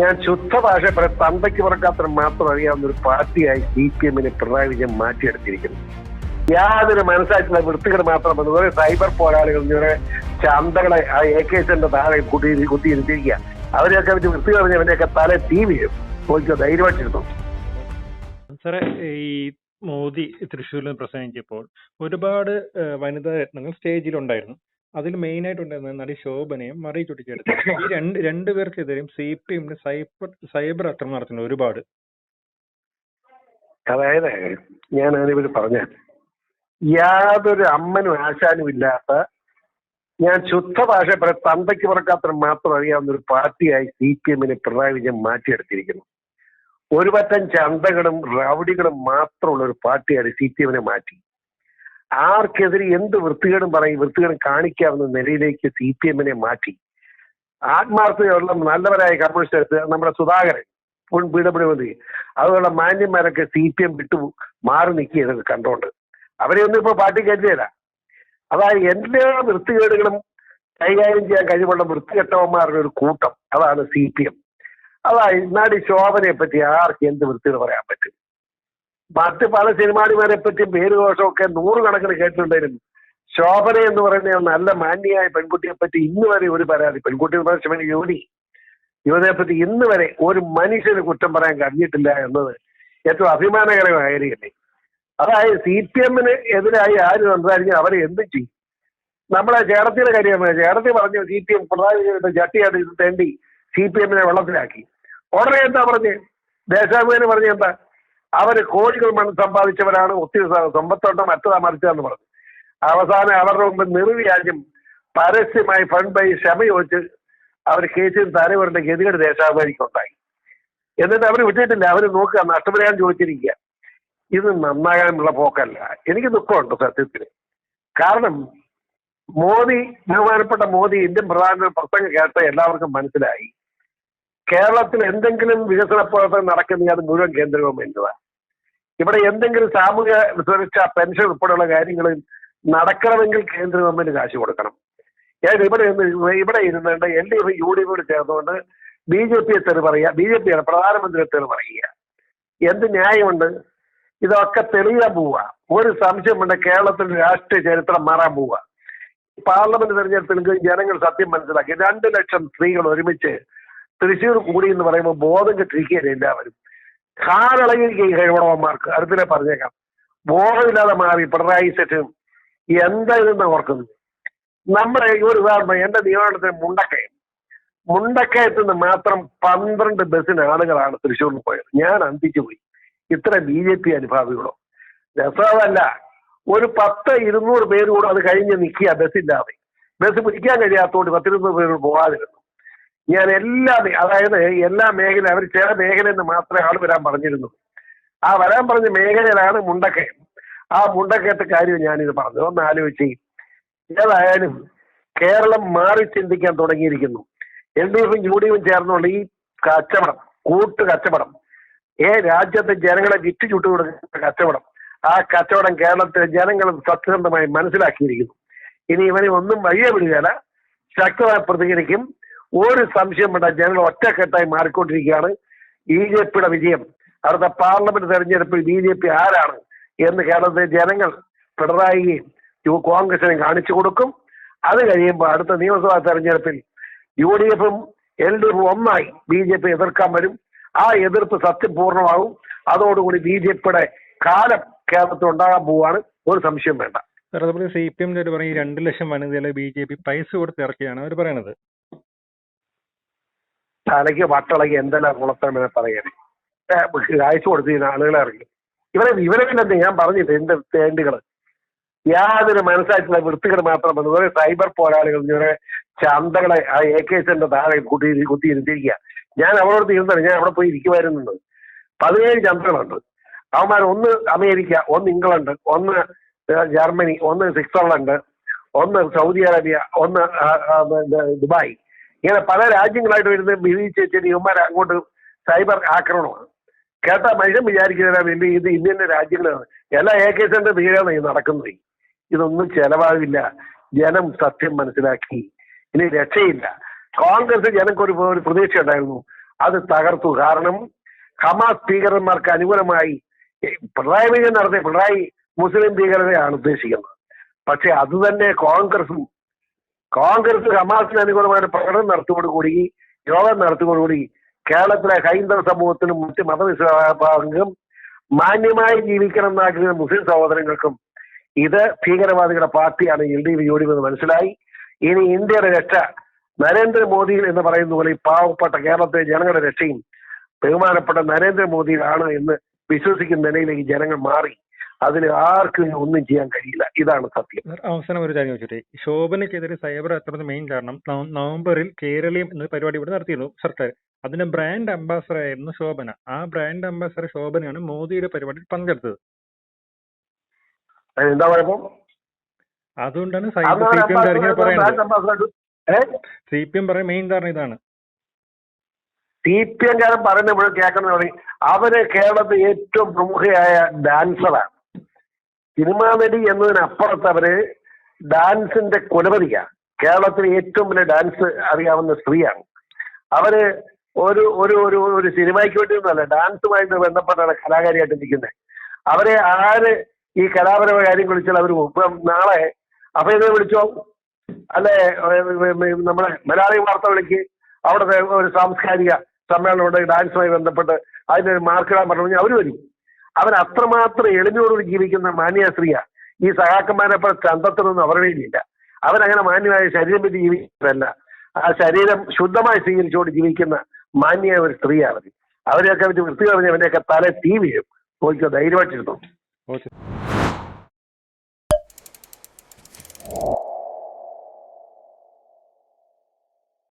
ഞാൻ ശുദ്ധ ഭാഷ പറയാം തന്തയ്ക്ക് പറക്കാത്ര മാത്രം അറിയാവുന്ന ഒരു പാർട്ടിയായി സി പി എമ്മിനെ പിണറായി വിജയൻ മാറ്റിയെടുത്തിരിക്കുന്നു. യാതൊരു മനസ്സായിട്ടുള്ള വൃത്തികേട് മാത്രം അതുപോലെ സൈബർ പോരാളികൾ ഇങ്ങനെ ചന്തകളെ ആ എ കെ എസിന്റെ താഴെ കുട്ടി കുത്തിയിരുത്തിരിക്കുക അവരെയൊക്കെ വെച്ച് വൃത്തി അവരെയൊക്കെ തല തീ വീഴും പോയിക്കോ ധൈര്യമായിട്ടിരുന്നു? ഈ മോദി തൃശ്ശൂരിൽ പ്രസംഗിച്ചപ്പോൾ ഒരുപാട് വനിതാ രത്നങ്ങൾ സ്റ്റേജിലുണ്ടായിരുന്നു. അതിൽ മെയിൻ ആയിട്ട് ഉണ്ടായിരുന്നത് നടി ശോഭനയും മറി ചുട്ടിച്ചെടുത്തു ഈ രണ്ട് രണ്ടുപേർക്കെതിരെയും സി പി എമ്മിന് സൈബർ സൈബർ ആക്രമണം നടത്തുന്നു ഒരുപാട്. അതായത് ഞാൻ അതിനെപ്പറ്റി പറഞ്ഞ യാതൊരു അമ്മനും ആശാനും ഇല്ലാത്ത ഞാൻ ശുദ്ധ ഭാഷ തന്തയ്ക്ക് പറക്കാത്ര മാത്രം അറിയാവുന്ന ഒരു പാർട്ടിയായി സി പി എമ്മിനെ പിണറായി വിജയൻ മാറ്റിയെടുത്തിരിക്കുന്നു. ഒരു പറ്റം ചന്തകളും റൗഡികളും മാത്രമുള്ള ഒരു പാർട്ടിയായി സി പി എമ്മിനെ മാറ്റി. ആർക്കെതിരെ എന്ത് വൃത്തികേടും പറയും വൃത്തികേടും കാണിക്കാവുന്ന നിലയിലേക്ക് സി പി എമ്മിനെ മാറ്റി. ആത്മാർത്ഥതയുള്ള നല്ലവരായ കമ്മ്യൂണിസ്റ്റ് നമ്മുടെ സുധാകരൻ മുൻ പി ഡബ്ല്യു മന്ത്രി അതുപോലെ മാന്യന്മാരൊക്കെ സി പി എം വിട്ടു മാറി നിൽക്കുകയാണ് കണ്ടോണ്ട്. അവരെ ഒന്നും ഇപ്പൊ പാർട്ടി കരുതിയല്ല. അതായത് എല്ലാ വൃത്തികേടുകളും കൈകാര്യം ചെയ്യാൻ കഴിവുള്ള വൃത്തികെട്ടവന്മാരുടെ ഒരു കൂട്ടം അതാണ് സി പി എം. അതായത് ഇന്നാടി ശോഭനയെ പറ്റി ആർക്ക് എന്ത് വൃത്തികൾ പറയാൻ പറ്റും? മറ്റ് പല സിനിമാടിമാരെ പറ്റിയും പേരുദോഷമൊക്കെ നൂറുകണക്കിന് കേട്ടിട്ടുണ്ടായിരുന്നു. ശോഭന എന്ന് പറയുന്ന നല്ല മാന്യയായ പെൺകുട്ടിയെ പറ്റി ഇന്ന് വരെ ഒരു പരാതി. പെൺകുട്ടി എന്ന് ക്ഷമ യുവതി യുവതിയെ പറ്റി ഇന്ന് വരെ ഒരു മനുഷ്യന് കുറ്റം പറയാൻ കഴിഞ്ഞിട്ടില്ല എന്നത് ഏറ്റവും അഭിമാനകരമായ അതായത് സി പി എമ്മിന് എതിരായി ആര് സംസാരിക്കും അവരെ എന്ത് ചെയ്യും. നമ്മളെ ചേർത്തിയുടെ കാര്യം ചേർത്തി പറഞ്ഞു സി പി എം പ്രധാന ജട്ടിയായിട്ട് തേണ്ടി സി പി എമ്മിനെ വെള്ളത്തിലാക്കി. ഉടനെ എന്താ പറഞ്ഞ്? ദേശാഭിമാനി പറഞ്ഞ എന്താ? അവർ കോടികൾ മണ്ണ് സമ്പാദിച്ചവരാണ് ഒത്തിരി സമ്പത്തുണ്ട് മറ്റതാ മറിച്ചതെന്ന് പറഞ്ഞു. അവസാനം അവരുടെ മുമ്പ് നിർവ്യാജം പരസ്യമായി ഫണ്ട് ബൈ ക്ഷമ ചോദിച്ച് അവർ കേസിൽ തലവരുടെ ഗതികേട് ദേശാഭിമാനിക്കുണ്ടായി എന്നിട്ട് അവർ വിട്ടിട്ടില്ല അവർ നോക്കുക നഷ്ടപരിഹാരം ചോദിച്ചിരിക്കുക. ഇത് നന്നാകാനുള്ള പോക്കല്ല. എനിക്ക് ദുഃഖമുണ്ട് സത്യത്തിൽ കാരണം മോദി ബഹുമാനപ്പെട്ട മോദി ഇന്ത്യൻ പ്രധാന പ്രസംഗം കേട്ട എല്ലാവർക്കും മനസ്സിലായി. കേരളത്തിൽ എന്തെങ്കിലും വികസന പ്രവർത്തനം നടക്കുന്ന അത് മുഴുവൻ കേന്ദ്ര ഗവൺമെന്റുമാണ് ഇവിടെ എന്തെങ്കിലും സാമൂഹ്യ സുരക്ഷ പെൻഷൻ ഉൾപ്പെടെയുള്ള കാര്യങ്ങൾ നടക്കണമെങ്കിൽ കേന്ദ്ര ഗവൺമെന്റ് കാശ് കൊടുക്കണം. ഞാൻ ഇവിടെ ഇവിടെ ഇരുന്നുകൊണ്ട് L D F U D എഫോട് ചേർന്നുകൊണ്ട് ബി ജെ പിയെ തെറി പറയുക. ബി ജെ പിയാണ് പ്രധാനമന്ത്രിയെ തെറി പറയുക. എന്ത് ന്യായമുണ്ട്? ഇതൊക്കെ തെളിയാൻ പോവുക. ഒരു സംശയമുണ്ട് കേരളത്തിന്റെ രാഷ്ട്രീയ ചരിത്രം മാറാൻ പോവുക. പാർലമെന്റ് തെരഞ്ഞെടുപ്പിൽ ജനങ്ങൾ സത്യം മനസ്സിലാക്കി. രണ്ട് ലക്ഷം സ്ത്രീകൾ ഒരുമിച്ച് തൃശ്ശൂർ കൂടി എന്ന് പറയുമ്പോൾ ബോധം കെട്ടിരിക്കുകയില്ല എല്ലാവരും. കാലളകിരിക്കും ഈ കഴിവണവന്മാർക്ക് അടുത്തിനെ പറഞ്ഞേക്കാം. ബോധമില്ലാതെ മാറി പിണറായി സെറ്റും എന്താ ഇതെന്ന് ഓർക്കുന്നു. നമ്മുടെ ഒരു ഉദാഹരണം എന്റെ നിയമനത്തിന് മുണ്ടക്കയം. മുണ്ടക്കയത്ത് നിന്ന് മാത്രം പന്ത്രണ്ട് ബസ്സിന് ആളുകളാണ് തൃശ്ശൂരിൽ പോയത്. ഞാൻ അന്തിച്ചു പോയി. ഇത്ര ബി ജെ പി അനുഭാവികളോ. രസമല്ല. ഒരു പത്ത് ഇരുന്നൂറ് പേര് കൂടെ അത് കഴിഞ്ഞ് നിൽക്കുക ബസ്സില്ലാതെ. ബസ് പിടിക്കാൻ കഴിയാത്തതുകൊണ്ട് പത്തിരുന്നൂറ് പേര് പോകാതിരുന്നു. ഞാൻ എല്ലാ അതായത് എല്ലാ മേഖല അവർ ചില മേഖലയിൽ നിന്ന് മാത്രമേ ആൾ വരാൻ പറഞ്ഞിരുന്നു. ആ വരാൻ പറഞ്ഞ മേഖലയിലാണ് മുണ്ടക്കയം. ആ മുണ്ടക്കയത്തെ കാര്യം ഞാനിത് പറഞ്ഞു. ഒന്ന് ആലോചിച്ച് ഏതായാലും കേരളം മാറി ചിന്തിക്കാൻ തുടങ്ങിയിരിക്കുന്നു. എൽ ഡി എഫും യു ഡി എഫും ചേർന്നുള്ള ഈ കച്ചവടം കൂട്ട് കച്ചവടം ഏ രാജ്യത്തെ ജനങ്ങളെ വിറ്റ് ചുട്ടു കൊടുക്കുന്ന കച്ചവടം ആ കച്ചവടം കേരളത്തിലെ ജനങ്ങൾ സത്യസന്ധമായി മനസ്സിലാക്കിയിരിക്കുന്നു. ഇനി ഇവനെ ഒന്നും വഴിയെ വിടുകയല്ല. ശക്തമായി പ്രതികരിക്കും. ഒരു സംശയം വേണ്ട. ജനങ്ങൾ ഒറ്റക്കെട്ടായി മാറിക്കൊണ്ടിരിക്കുകയാണ്. ബി ജെ പിയുടെ വിജയം. അടുത്ത പാർലമെന്റ് തെരഞ്ഞെടുപ്പിൽ ബി ജെ പി ആരാണ് എന്ന് കേരളത്തിലെ ജനങ്ങൾ പിണറായി യു കോൺഗ്രസിനെ കാണിച്ചു കൊടുക്കും. അത് കഴിയുമ്പോൾ അടുത്ത നിയമസഭാ തെരഞ്ഞെടുപ്പിൽ യു ഡി എഫും എൽ ഡി എഫും ഒന്നായി ബി ജെ പി എതിർക്കാൻ വരും. ആ എതിർപ്പ് സത്യപൂർണമാകും. അതോടുകൂടി ബി ജെ പിയുടെ കാലം കേരളത്തിൽ ഉണ്ടാകാൻ പോവാണ് ഒരു സംശയം വേണ്ട. സി പി എം പറഞ്ഞ രണ്ട് ലക്ഷം വനിതകളെ ബി ജെ പി പൈസ കൊടുത്ത് ഇറക്കിയാണ് അവർ പറയണത് തലയ്ക്ക് വട്ടിളകി എന്തെല്ലാം കുളത്തമെന്ന് പറയണേ കാഴ്ച കൊടുത്തിരുന്ന ആളുകളെ അറിയും ഇവരെ ഇവരെന്തെന്ന് ഞാൻ പറഞ്ഞിട്ട് എന്റെ തേണ്ടുകൾ? യാതൊരു മനസ്സായിട്ടുള്ള വൃത്തികൾ മാത്രം വന്നു ഇവരെ സൈബർ പോരാളികൾ ഇവരെ ചന്തകളെ ആ എ കെ എസിന്റെ താഴെ കുട്ടി കുത്തി ഞാൻ അവരോട് തീർന്നാണ് ഞാൻ അവിടെ പോയി ഇരിക്കുമായിരുന്നു. പതിനേഴ് ചന്തകളുണ്ട്. അവന്മാർ ഒന്ന് അമേരിക്ക ഒന്ന് ഇംഗ്ലണ്ട് ഒന്ന് ജർമ്മനി ഒന്ന് സ്വിറ്റ്സർലൻഡ് ഒന്ന് സൗദി അറേബ്യ ഒന്ന് ദുബായ്. ഇങ്ങനെ പല രാജ്യങ്ങളായിട്ട് വരുന്ന വിധിച്ച് ഇവന്മാർ അങ്ങോട്ട് സൈബർ ആക്രമണമാണ്. കേട്ട മനുഷ്യൻ വിചാരിക്കുന്ന വലിയ ഇത് ഇന്ത്യൻ രാജ്യങ്ങളാണ്. എല്ലാ എ കെ സിന്റെ പേരാണ് ഈ നടക്കുന്നത്. ഇതൊന്നും ചെലവാകില്ല. ജനം സത്യം മനസ്സിലാക്കി. ഇനി രക്ഷയില്ല. കോൺഗ്രസ് ജനക്കൊരു ഒരു പ്രതീക്ഷ ഉണ്ടായിരുന്നു. അത് തകർത്തു. കാരണം ഹമാസ് ഭീകരന്മാർക്ക് അനുകൂലമായി പിണറായി വിജയൻ നടത്തിയ പിണറായി മുസ്ലിം ഭീകരതയാണ് ഉദ്ദേശിക്കുന്നത്. പക്ഷെ അത് തന്നെ കോൺഗ്രസും കോൺഗ്രസ് ഹമാസിന് അനുകൂലമായ പ്രകടനം നടത്തിയോടുകൂടി യോഗം നടത്തിയോടുകൂടി കേരളത്തിലെ ഹൈന്ദവ സമൂഹത്തിനും മറ്റ് മതവിശ്വാസങ്ങൾക്കും മാന്യമായി ജീവിക്കണം എന്നാഗ്രഹിക്കുന്ന മുസ്ലിം സഹോദരങ്ങൾക്കും ഇത് ഭീകരവാദികളുടെ പാർട്ടിയാണ് L D F U D F എന്ന് മനസ്സിലായി. ഇനി ഇന്ത്യയുടെ രക്ഷ നരേന്ദ്രമോദി എന്ന് പറയുന്ന പോലെ ഈ പാവപ്പെട്ട കേരളത്തിലെ ജനങ്ങളുടെ രക്ഷയും ബഹുമാനപ്പെട്ട നരേന്ദ്രമോദിയിലാണ് എന്ന് വിശ്വസിക്കുന്ന നിലയിലേക്ക് ജനങ്ങൾ മാറി. അതിന് ആർക്കും ഒന്നും ചെയ്യാൻ കഴിയില്ല. ഇതാണ് സത്യം. അവസാനം ഒരു കാര്യം ചോദിച്ചോട്ടെ. ശോഭനയ്ക്കെതിരെ സൈബർ ആക്രമണത്തിന് മെയിൻ കാരണം നവംബറിൽ കേരളീയം എന്ന പരിപാടി ഇവിടെ നടത്തിയിരുന്നു. സർക്കാർ അതിന്റെ ബ്രാൻഡ് അംബാസഡർ ആയിരുന്നു ശോഭന. ആ ബ്രാൻഡ് അംബാസഡർ ശോഭനയാണ് മോദിയുടെ പരിപാടിയിൽ പങ്കെടുത്തത്. എന്താ കുഴപ്പം അതുകൊണ്ടാണ് സൈബർ സി പി എം കാര്യങ്ങൾ പറയുന്നത് സി പി എം പറയുന്ന മെയിൻ കാരണം ഇതാണ്. സി പി പറയുമ്പോൾ കേൾക്കുന്ന അവർ കേരളത്തിൽ ഏറ്റവും പ്രമുഖയായ ഡാൻസറാണ് സിനിമാ നടി എന്നതിനപ്പുറത്ത് അവർ ഡാൻസിന്റെ കുലപതിയാണ് കേരളത്തിലെ ഏറ്റവും വലിയ ഡാൻസ് അറിയാവുന്ന സ്ത്രീയാണ്. അവർ ഒരു ഒരു ഒരു ഒരു സിനിമയ്ക്ക് വേണ്ടിയൊന്നുമല്ല ഡാൻസുമായിട്ട് ബന്ധപ്പെട്ടാണ് കലാകാരിയായിട്ട് നിൽക്കുന്നത് അവരെ ആര് ഈ കലാപരമായ കാര്യം വിളിച്ചാൽ അവർ ഇപ്പം നാളെ അഭയനെ വിളിച്ചോ? അല്ലെ നമ്മുടെ മലയാളി വാർത്ത വിളിക്ക്. അവിടുത്തെ ഒരു സാംസ്കാരിക സമ്മേളനം ഉണ്ടെങ്കിൽ ഡാൻസുമായി ബന്ധപ്പെട്ട് അതിന് മാർക്കിടാൻ പറഞ്ഞു അവർ വരും. അവൻ അത്രമാത്രം എളിമയോടുകൂടി ജീവിക്കുന്ന മാന്യ സ്ത്രീയ. ഈ സഹാക്കന്മാരെ പോലെ ചന്തത്തിനൊന്നും അവരുടെ അവരങ്ങനെ മാന്യമായ ശരീരം പറ്റി ജീവിക്കുന്നതല്ല. ആ ശരീരം ശുദ്ധമായി സ്വീകരിച്ചുകൊണ്ട് ജീവിക്കുന്ന മാന്യ ഒരു സ്ത്രീയാണ് അവരെയൊക്കെ വൃത്തി പറഞ്ഞ് അവനെയൊക്കെ തല തീ വീഴും. നോക്കിയോ ധൈര്യമായിട്ടിരുന്നു?